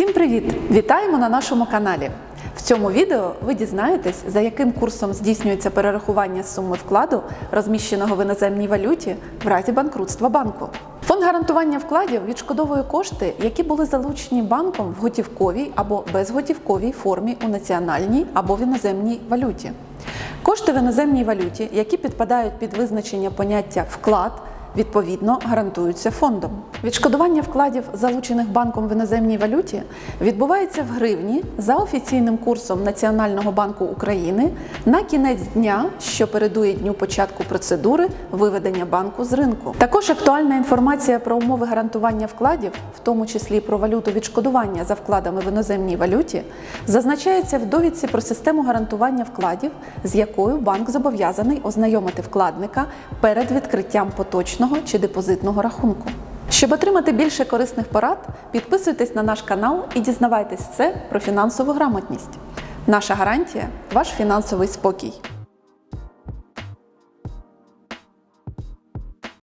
Всім привіт! Вітаємо на нашому каналі. В цьому відео ви дізнаєтесь, за яким курсом здійснюється перерахування суми вкладу, розміщеного в іноземній валюті, в разі банкрутства банку. Фонд гарантування вкладів відшкодовує кошти, які були залучені банком в готівковій або безготівковій формі у національній або в іноземній валюті. Кошти в іноземній валюті, які підпадають під визначення поняття вклад, відповідно гарантуються фондом. Відшкодування вкладів, залучених банком в іноземній валюті, відбувається в гривні за офіційним курсом Національного банку України на кінець дня, що передує дню початку процедури виведення банку з ринку. Також актуальна інформація про умови гарантування вкладів, в тому числі про валюту відшкодування за вкладами в іноземній валюті, зазначається в довідці про систему гарантування вкладів, з якою банк зобов'язаний ознайомити вкладника перед відкриттям поточного чи депозитного рахунку. Щоб отримати більше корисних порад, підписуйтесь на наш канал і дізнавайтесь все про фінансову грамотність. Наша гарантія ваш фінансовий спокій.